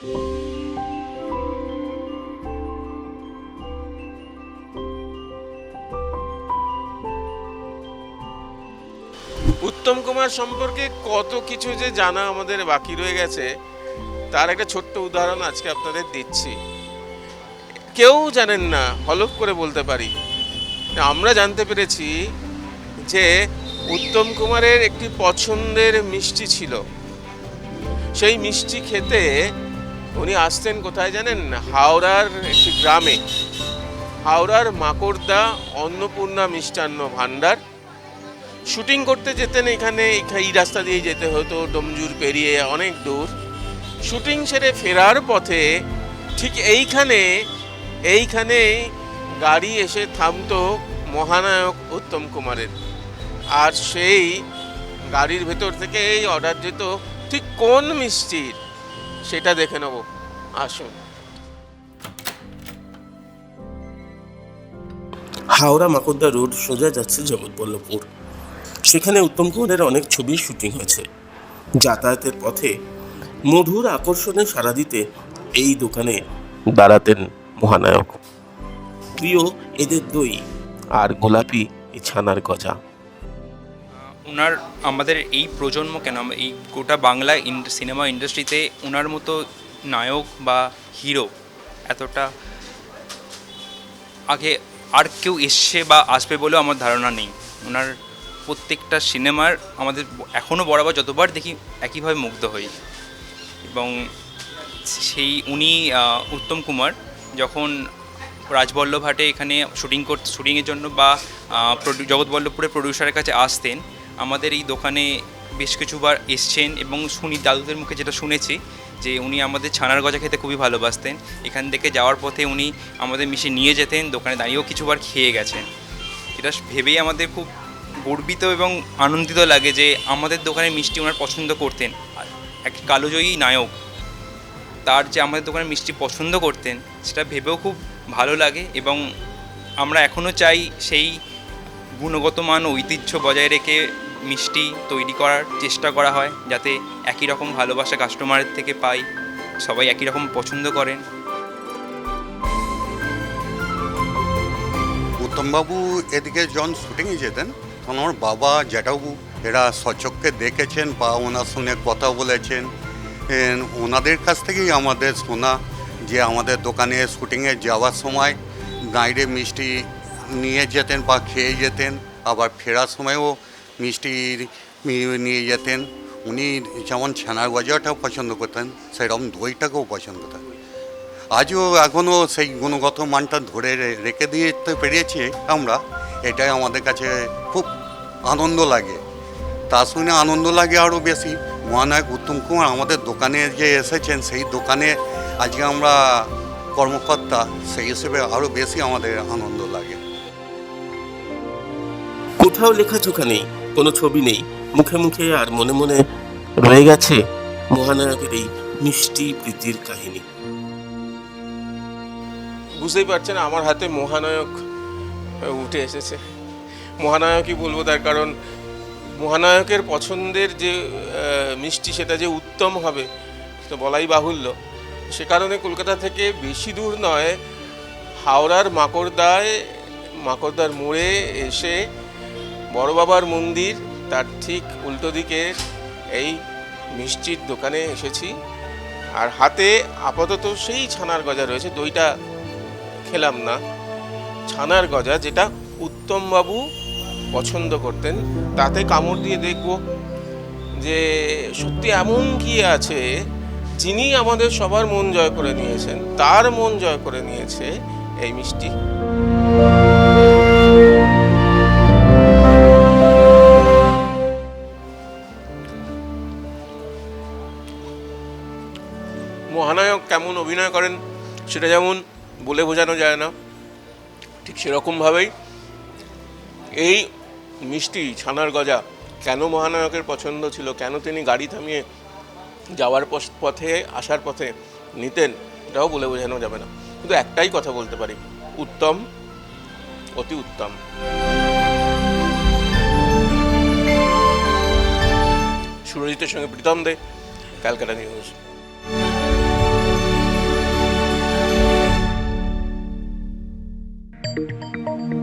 উত্তম কুমার সম্পর্কে কত কিছু যে জানা আমাদের বাকি রয়ে গেছে, তার একটা ছোট্ট উদাহরণ আজকে আপনাদের দিচ্ছি। কেউ জানেন না, হলফ করে বলতে পারি। আমরা জানতে পেরেছি যে উত্তম কুমারের একটি পছন্দের মিষ্টি ছিল। সেই মিষ্টি খেতে উনি আসতেন কোথায় জানেন? হাওড়ার একটি গ্রামে। হাওড়ার মাকড়দা অন্নপূর্ণা মিষ্টান্ন ভাণ্ডার। শুটিং করতে যেতেন এখানে, এই রাস্তা দিয়ে যেতে হতো, ডমজুর পেরিয়ে অনেক দূর। শুটিং সেরে ফেরার পথে ঠিক এইখানে এইখানে গাড়ি এসে থামতো মহানায়ক উত্তম কুমারের। আর সেই গাড়ির ভেতর থেকে এই অর্ডার যেত, ঠিক কোন মিষ্টির? সেটা দেখে নেব। আসুন। হাওড়া মাকদ্দা রোড সোজা যাচ্ছে জগৎবল্লভপুর। সেখানে উত্তম কুমারের অনেক ছবির শুটিং হয়েছে। যাতায়াতের পথে মধুর আকর্ষণে সাড়া দিতে এই দোকানে দাঁড়াতেন মহানায়ক। প্রিয়, এদের দই আর গোলাপি ছানার গজা। ওনার আমাদের এই প্রজন্ম কেন? এই গোটা বাংলা সিনেমা ইন্ডাস্ট্রিতে ওনার মতো নায়ক বা হিরো এতটা আগে আর কেউ এসছে বা আসবে বলেও আমার ধারণা নেই। ওনার প্রত্যেকটা সিনেমার আমাদের এখনও বরাবর যতবার দেখি একইভাবে মুগ্ধ হই। এবং সেই উনি উত্তম কুমার যখন রাজবল্লভাটে এখানে শুটিং করতে শুটিংয়ের জন্য বা জগৎবল্লভপুরের প্রডিউসারের কাছে আসতেন আমাদের এই দোকানে বেশ কিছুবার এসছেন এবং শুনি দাদুদের মুখে যেটা শুনেছি যে উনি আমাদের ছানার গজা খেতে খুবই ভালোবাসতেন। এখান থেকে যাওয়ার পথে উনি আমাদের মিশে নিয়ে যেতেন, দোকানে দাঁড়িয়েও কিছুবার খেয়ে গেছেন। এটা ভেবেই আমাদের খুব গর্বিত এবং আনন্দিত লাগে যে আমাদের দোকানে মিষ্টি ওনার পছন্দ করতেন। এক কালোজয়ী নায়ক, তার যে আমাদের দোকানে মিষ্টি পছন্দ করতেন, সেটা ভেবেও খুব ভালো লাগে এবং আমরা এখনও চাই সেই গুণগত মান ঐতিহ্য বজায় রেখে মিষ্টি তৈরি করার চেষ্টা করা হয় যাতে একই রকম ভালোবাসা কাস্টমারের থেকে পাই। সবাই একই রকম পছন্দ করেন। উত্তমবাবু, এদিকে যখন শুটিংয়ে যেতেন, তখন আমার বাবা জ্যাঠাবু এরা সচক্ষে দেখেছেন বা ওনার সঙ্গে কথা বলেছেন। ওনাদের কাছ থেকেই আমাদের শোনা যে আমাদের দোকানে শুটিংয়ে যাওয়ার সময় গাইডে মিষ্টি নিয়ে যেতেন বা খেয়ে যেতেন, আবার ফেরার সময়ও মিষ্টি নিয়ে যেতেন। উনি যেমন ছানার গজাটাও পছন্দ করতেন, সেরকম দইটাকেও পছন্দ করতেন। আজও এখনও সেই গুণগত মানটা ধরে রেখে দিতে পেরেছি আমরা। এটাই আমাদের কাছে খুব আনন্দ লাগে। তা শুনে আনন্দ লাগে আরও বেশি। মহানায়ক উত্তম কুমার আমাদের দোকানে যে এসেছেন, সেই দোকানে আজকে আমরা কর্মকর্তা, সেই হিসেবে আরও বেশি আমাদের আনন্দ লাগে। কোথাও লেখাচোখা নেই। কোনো ছবি নেই। মুখে মুখে আর মনে মনে রয়ে গেছে মহানায়কের এই মিষ্টি প্রীতির কাহিনী। বুঝতেই পারছেন, আমার হাতে মহানায়ক উঠে এসেছে। মহানায়কই বলব তার কারণ, মহানায়কের পছন্দের যে মিষ্টি সেটা যে উত্তম হবে তো বলাই বাহুল্য। সে কারণে কলকাতা থেকে বেশি দূর নয়, হাওড়ার মাকড়দায়, মাকড়দার মোড়ে এসে বড় বাবার মন্দির, তার ঠিক উল্টো দিকে এই মিষ্টির দোকানে এসেছি। আর হাতে আপাতত সেই ছানার গজা রয়েছে, দইটা খেলাম না। ছানার গজা যেটা উত্তমবাবু পছন্দ করতেন, তাতে কামড় দিয়ে দেখব যে সত্যি এমন কি আছে যিনি আমাদের সবার মন জয় করে নিয়েছেন, তার মন জয় করে নিয়েছে এই মিষ্টি। কেমন অভিনয় করেন, সেটা যেমন বলে বোঝানো যায় না, ঠিক সেরকমভাবেই এই মিষ্টি ছানার গজা কেন মহানায়কের পছন্দ ছিল, কেন তিনি গাড়ি থামিয়ে যাওয়ার পথে, আসার পথে নিতেন, এটাও বলে বোঝানো যাবে না। কিন্তু একটাই কথা বলতে পারি, উত্তম, অতি উত্তম। সুরজিতের সঙ্গে প্রীতম দে, ক্যালকাটা নিউজ। Música